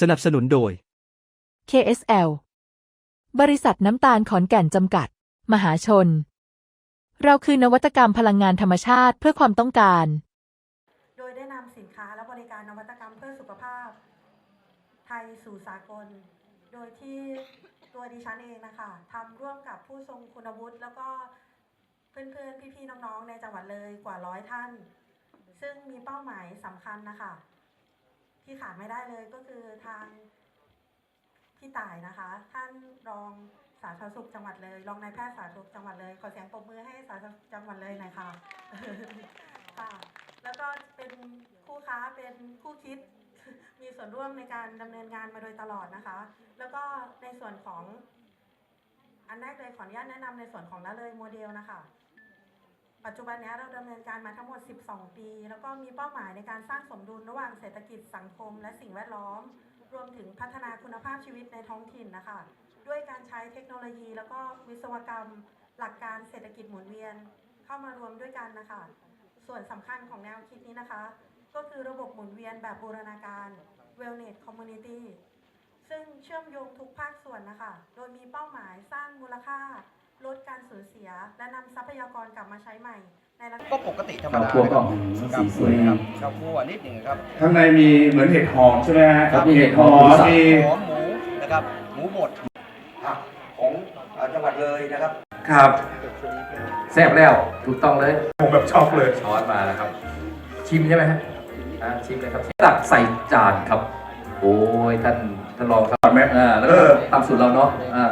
สนับสนุนโดย KSL บริษัทน้ำตาลขอนแก่นจำกัด มหาชน เราคือนวัตกรรมพลังงานธรรมชาติเพื่อความต้องการ โดยได้นำสินค้าและบริการนวัตกรรมเพื่อสุขภาพ ไทยสู่สากล โดยที่ตัวดิฉันเองนะคะทำร่วมกับผู้ทรงคุณวุฒิแล้วก็เพื่อนๆ พี่ๆ น้องๆ ในจังหวัดเลยกว่าร้อยท่าน ซึ่งมีเป้าหมายสำคัญนะคะ ที่ขาดไม่ได้เลยก็คือทางพี่ต่ายนะคะ ท่านรองสาธารณสุขจังหวัดเลย รองนายแพทย์สาธารณสุขจังหวัดเลย ขอเสียงปรบมือให้สาธารณสุขจังหวัดเลยหน่อยค่ะค่ะแล้วก็เป็นคู่ค้าเป็นคู่คิดมีส่วนร่วมในการดำเนินงานมาโดยตลอดนะคะ แล้วก็ในส่วนของอันแรกเลยขออนุญาตแนะนำในส่วนของละเลยโมเดลนะคะ ปัจจุบันนี้เราดำเนินการมาทั้งหมด 12 ปี แล้วก็มีเป้าหมายในการสร้างสมดุลระหว่างเศรษฐกิจสังคม และสิ่งแวดล้อม รวมถึงพัฒนาคุณภาพชีวิตในท้องถิ่นนะคะ ด้วยการใช้เทคโนโลยี แล้วก็วิศวกรรม หลักการเศรษฐกิจหมุนเวียน เข้ามารวมด้วยกันนะคะ ส่วนสำคัญของแนวคิดนี้นะคะ ก็คือระบบหมุนเวียนแบบบูรณาการ Wellness Community ซึ่งเชื่อมโยงทุกภาคส่วนนะคะ โดยมีเป้าหมายสร้างมูลค่า ลดการสูญเสีย และนำทรัพยากรกลับมาใช้ใหม่ ในระดับ ก็ปกติธรรมข้าวดาคั่วก็ครับสีสวยครับข้าวคั่วนิดหนึ่งครับข้างในมีเหมือนเห็ดหอมใช่ไหมฮะครับมีเห็ดหอม มีหอมหมูนะครับหมูบดผักของเอ่อจังหวัดเลยนะครับครับ แซ่บแล้ว ถูกต้องเลย ผมแบบชอบเลย ช้อนมาแล้วครับ ชิมใช่ไหมฮะอ่าชิมเลยครับตักใส่จานครับ โอ้ยท่านท่านรองครับก่อนไหมอ่าแล้วเอก็อตามสูตรเราเนาะอ่า